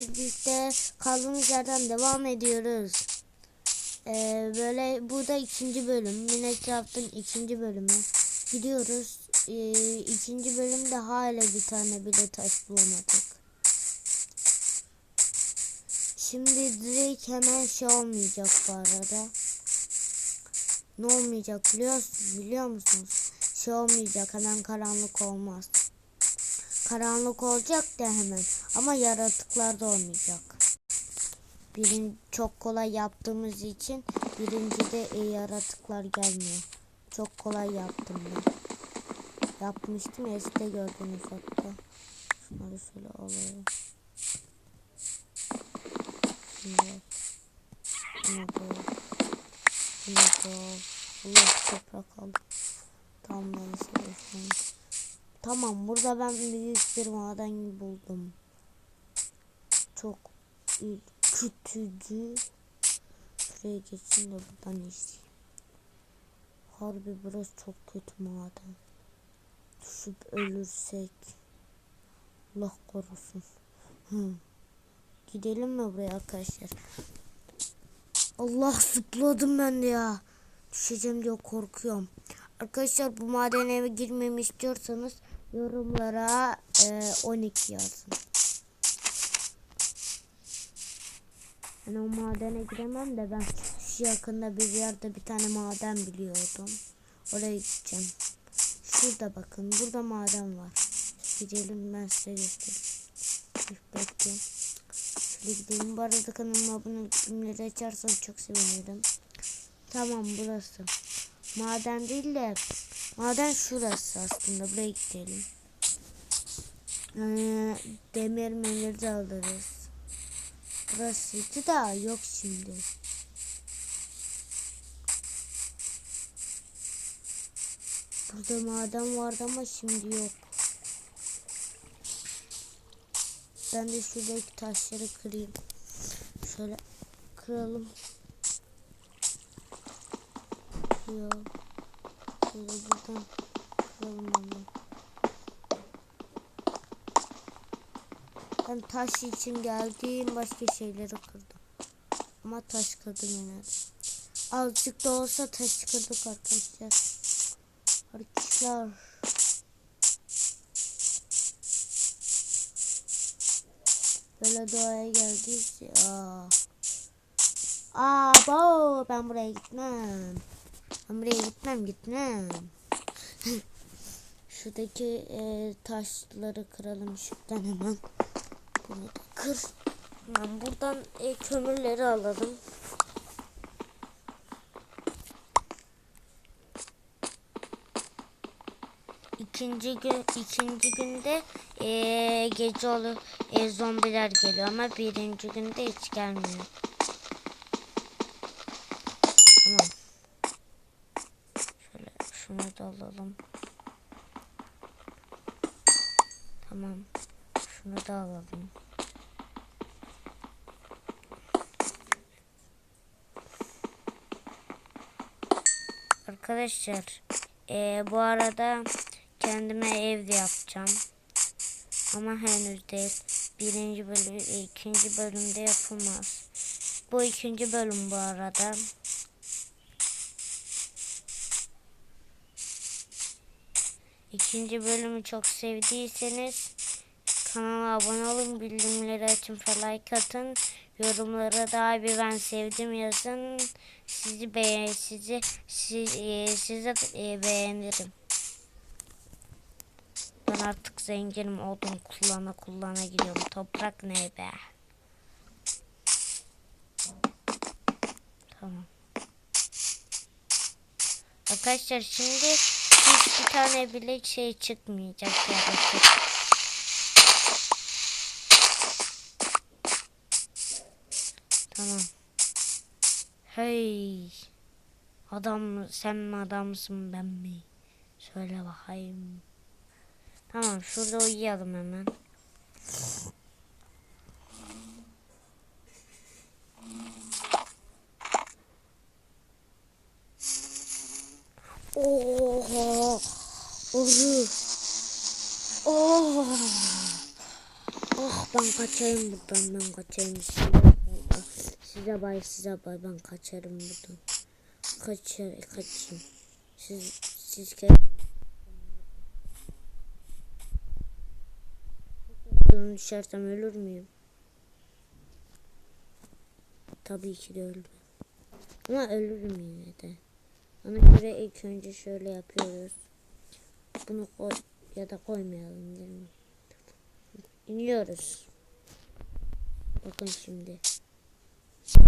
birlikte kaldığımız yerden devam ediyoruz. Ee, böyle bu da ikinci bölüm. Minecraft'ın ikinci bölümü. Gidiyoruz. Ee, ikinci bölümde hala bir tane bile taş bulamadık. Şimdi direkt hemen şey olmayacak bu arada. Ne olmayacak biliyor, biliyor musunuz? Şey olmayacak hemen karanlık olmaz. Karanlık olacak da hemen ama yaratıklar da olmayacak. Birin çok kolay yaptığımız için birincide e, yaratıklar gelmiyor. Çok kolay yaptım ben. Yapmıştım ya siz de gördünüz hatta. Şunları şöyle alalım. Şunları. Bunu da. Bunu. Allah toprak aldım. Tamam. Tamam burada ben büyük bir maden buldum. Çok ürkütücü. Şuraya geçin de buradan izleyeyim. Harbi burası çok kötü maden. Düşüp ölürsek. Allah korusun. Hı. Gidelim mi buraya arkadaşlar? Allah zıpladım ben de ya. Düşeceğim diye korkuyorum. Arkadaşlar bu madene girmemi istiyorsanız yorumlara e, 12 yazın. Ben o madene giremem de ben şu yakında bir yerde bir tane maden biliyordum. Oraya gideceğim. Şurada bakın burada maden var. Gidelim ben size göstereyim. Bekleyin. Şöyle gidelim. Bu arada kanalıma abone olmayı açarsan çok sevinirim. Tamam burası. Maden değil de maden şurası aslında. Buraya gidelim. Ee, demir memir de alırız. Burasıydı da yok şimdi. Burada maden vardı ama şimdi yok. Ben de şuradaki taşları kırayım. Şöyle kıralım. Yok. Şöyle buradan onu. Ben taş için geldim başka şeyleri kırdım. Ama taş kırdım yine. Azıcık da olsa taş kırdık arkadaşlar. Arkadaşlar. Böyle doğaya geldiyse. Aa. Aa, bo, ben buraya gitmem. Ben buraya gitmem, gitmem. Şuradaki e, taşları kıralım şuradan hemen. Bunu kır. Hemen buradan e, kömürleri alalım. İkinci gün ikinci günde e, gece olur e, zombiler geliyor ama birinci günde hiç gelmiyor. Tamam. Şöyle şunu da alalım. Tamam. Şunu da alalım. Arkadaşlar eee, bu arada kendime ev yapacağım. Ama henüz değil. Birinci bölüm, ikinci bölümde yapılmaz. Bu ikinci bölüm bu arada. İkinci bölümü çok sevdiyseniz kanala abone olun, bildirimleri açın ve like atın. Yorumlara da abi ben sevdim yazın. Sizi beğen sizi siz, e, e, beğenirim. Ben artık zenginim oldum kullana kullana gidiyorum. Toprak ne be? Tamam. Arkadaşlar şimdi bir tane bile şey çıkmayacak yaratık. Tamam. Hey. Adam sen mi adamsın ben mi? Söyle bakayım. Tamam şurada uyuyalım hemen. Ben kaçayım buradan ben kaçayım size. Size bay size bay ben kaçarım buradan. Kaçar kaçayım. Siz siz ke düşersem ölür müyüm? Tabii ki de ölmem. Ama ölürüm yine de. Ona göre ilk önce şöyle yapıyoruz. Bunu koy ya da koymayalım değil mi? İniyoruz. Bakın şimdi. İşte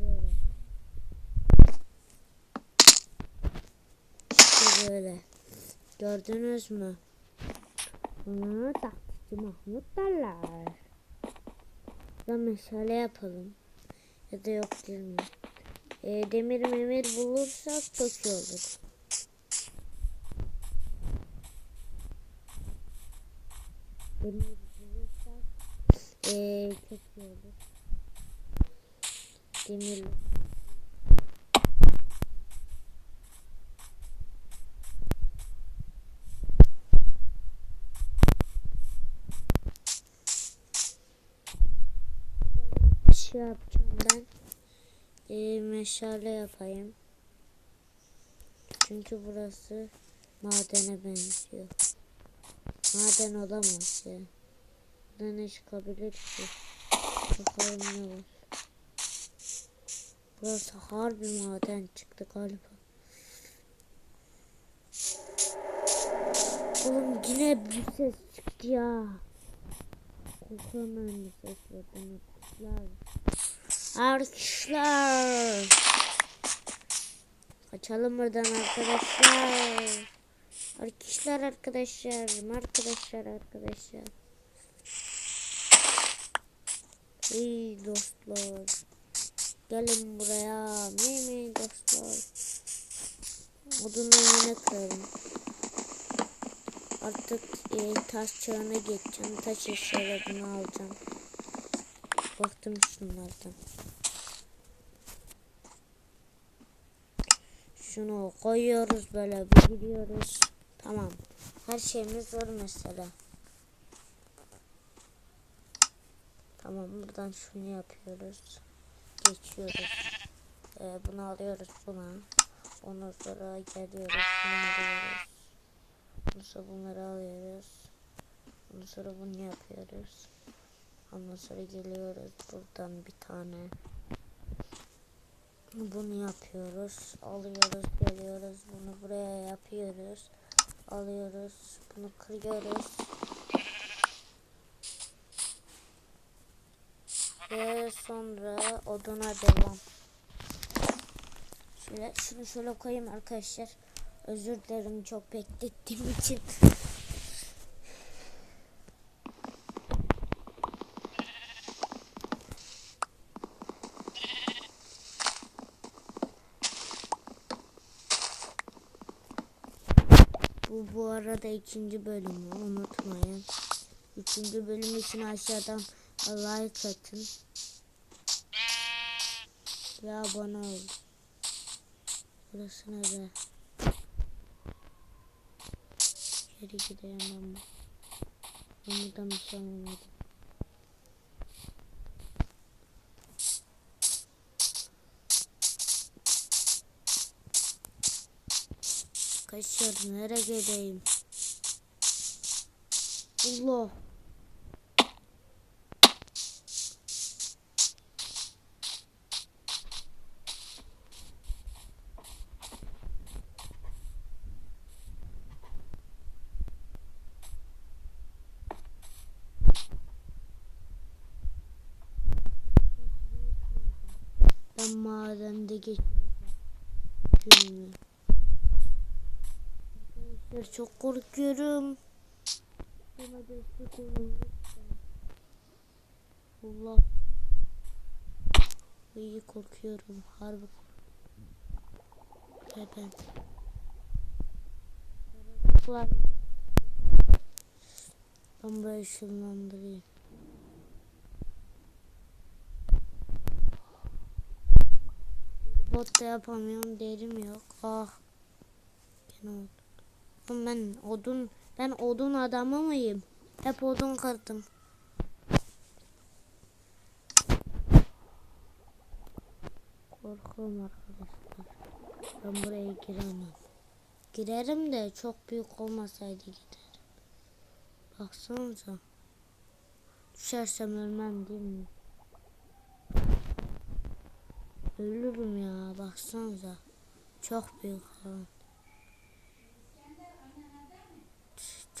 böyle. İşte böyle. Gördünüz mü? Buna taklitçi Mahmut derler. Ya meşale yapalım. Ya da yok değil mi? E, demir memir bulursak çok iyi olur. Demir bulursak e, çok iyi olur. Demir şey yapacağım ben. E, meşale yapayım. Çünkü burası madene benziyor. Maden olamaz ya. Buradan ne çıkabilir ki? Bakalım ne var. Burası harbi maden çıktı galiba. Oğlum yine bir ses çıktı ya. Korkuyorum ben bu seslerden. Arkadaşlar. Arkadaşlar. Kaçalım buradan arkadaşlar. Arkadaşlar arkadaşlar. Arkadaşlar arkadaşlar. İyi dostlar. Gelin buraya. Mimi dostlar. Odunları yine kırarım. Artık e, taş çağına geçeceğim. Taş eşyalarını alacağım. Baktım şunlardan. Şunu koyuyoruz böyle bir gidiyoruz. Tamam. Her şeyimiz var mesela. Tamam buradan şunu yapıyoruz. Geçiyoruz. Ee, bunu alıyoruz buna. Ondan sonra geliyoruz. Bunu alıyoruz. Sonra bunları alıyoruz. Ondan sonra bunu yapıyoruz. Ondan sonra geliyoruz buradan bir tane. Bunu yapıyoruz. Alıyoruz, geliyoruz. Bunu buraya yapıyoruz. Alıyoruz. Bunu kırıyoruz. Ve sonra oduna devam. Şöyle şunu şöyle koyayım arkadaşlar. Özür dilerim çok beklettiğim için. Bu bu arada ikinci bölümü unutmayın. Üçüncü bölüm için aşağıdan like atın. Ve abone olun. Burası ne be? Geri gideyim ben. Ben buradan bir şey anlamadım. Nereye gideyim? Allah. Ben madende geçireceğim. Çok korkuyorum. Destek olun lütfen. Allah. İyi korkuyorum. Harbi Ve ben. Yaratıklar. Ben burayı ışınlandırayım. Bot da yapamıyorum. Derim yok. Ah. Gene oldu. Ben odun ben odun adamı mıyım? Hep odun kırdım. Korkuyorum arkadaşlar. Ben buraya giremem. Girerim de çok büyük olmasaydı giderim. Baksanıza. Düşersem ölmem değil mi? Ölürüm ya baksanıza. Çok büyük falan.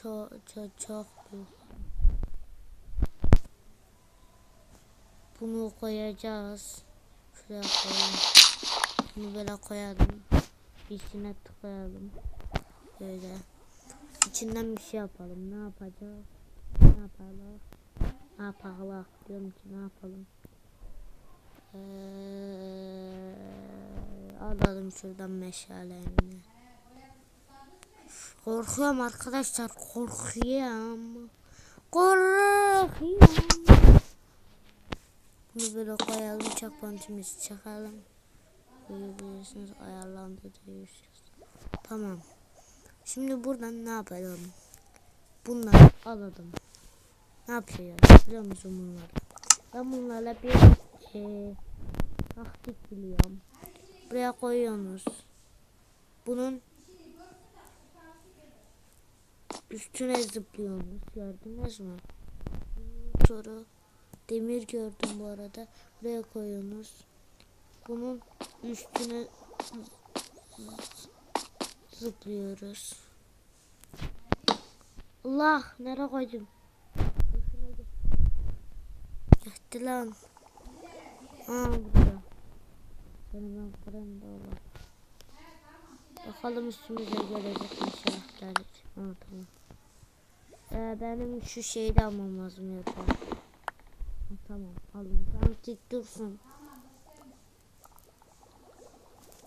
Çok çok çok büyük. Bunu koyacağız. Şuraya koyalım. Bunu böyle koyalım. İçine tıkayalım. Böyle. İçinden bir şey yapalım. Ne yapacağız? Ne yapalım? Ne yapalım? Diyorum ki ne yapalım? Ee, alalım şuradan meşalemi. Korkuyorum arkadaşlar. Korkuyorum. Korkuyorum. Bunu böyle koyalım. Çakmantımızı çakalım. Koyabilirsiniz. Ayarlandı diyorsunuz. Tamam. Şimdi buradan ne yapalım? Bunları alalım. Ne yapıyoruz biliyor musun bunları? Ben bunlarla bir e, taktik biliyorum. Buraya koyuyorsunuz. Bunun üstüne zıplıyorsunuz. Gördünüz mü? Sonra demir gördüm bu arada. Buraya koyuyorsunuz. Bunun üstüne zıplıyoruz. Allah nereye koydum? Gitti lan. Ha burada. Seni ben kırayım da ola. Bakalım üstümüze gelecek inşallah gelecek. Ha tamam. Ee, benim şu şeyi de almam lazım ya. Tamam aldım. Tamam tik dursun.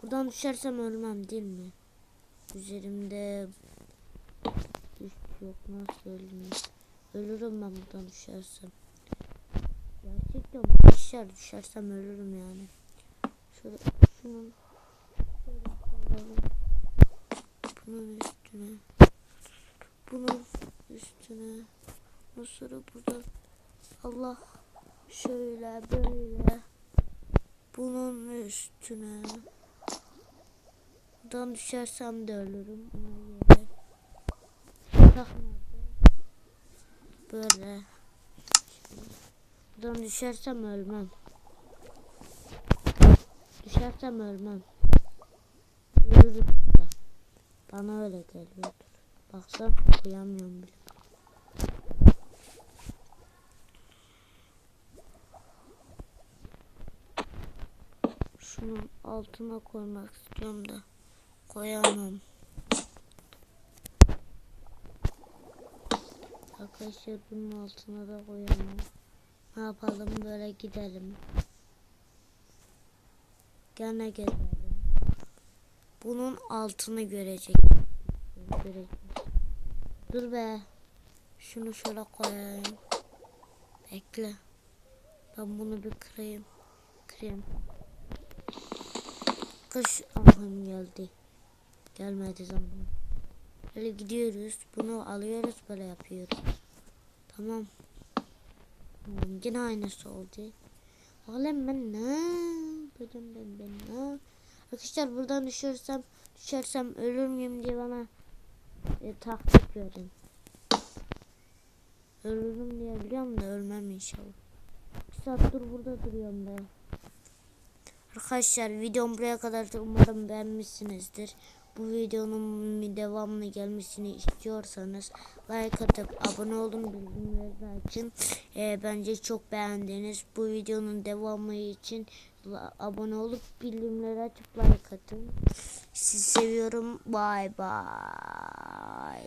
Buradan düşersem ölmem değil mi? Üzerimde üst yok nasıl ölmeyeyim? Ölürüm ben buradan düşersem. Gerçekten düşer düşersem ölürüm yani. Şöyle şunun. Bunun üstüne bunun üstüne. Nasıl burada. Allah şöyle böyle bunun üstüne. Buradan düşersem de ölürüm. Böyle. Buradan düşersem ölmem. Düşersem ölmem. Ölürüm. Bana öyle geliyordur. Baksam kıyamıyorum bile şunun altına koymak istiyorum da koyamam. Arkadaşlar bunun altına da koyamam. Ne yapalım böyle gidelim. Gene gidelim. Bunun altını görecek. Görecek. Dur be. Şunu şöyle koyayım. Bekle. Ben bunu bir kırayım. Kırayım. Kış ahım geldi. Gelmedi zaman. Böyle gidiyoruz. Bunu alıyoruz böyle yapıyoruz. Tamam. Tamam, Yine aynısı oldu. Oğlum ben ne? Dedim ben ben ne? Arkadaşlar buradan düşersem düşersem ölür müyüm diye bana e, taktik verin. Ölürüm diye biliyorum da ölmem inşallah. Bir saattir burada duruyorum ben. Arkadaşlar videom buraya kadar umarım beğenmişsinizdir. Bu videonun devamlı gelmesini istiyorsanız like atıp abone olun bildirimleri açın. Ee, bence çok beğendiniz. Bu videonun devamı için abone olup bildirimleri açıp like atın. Sizi seviyorum. Bye bye.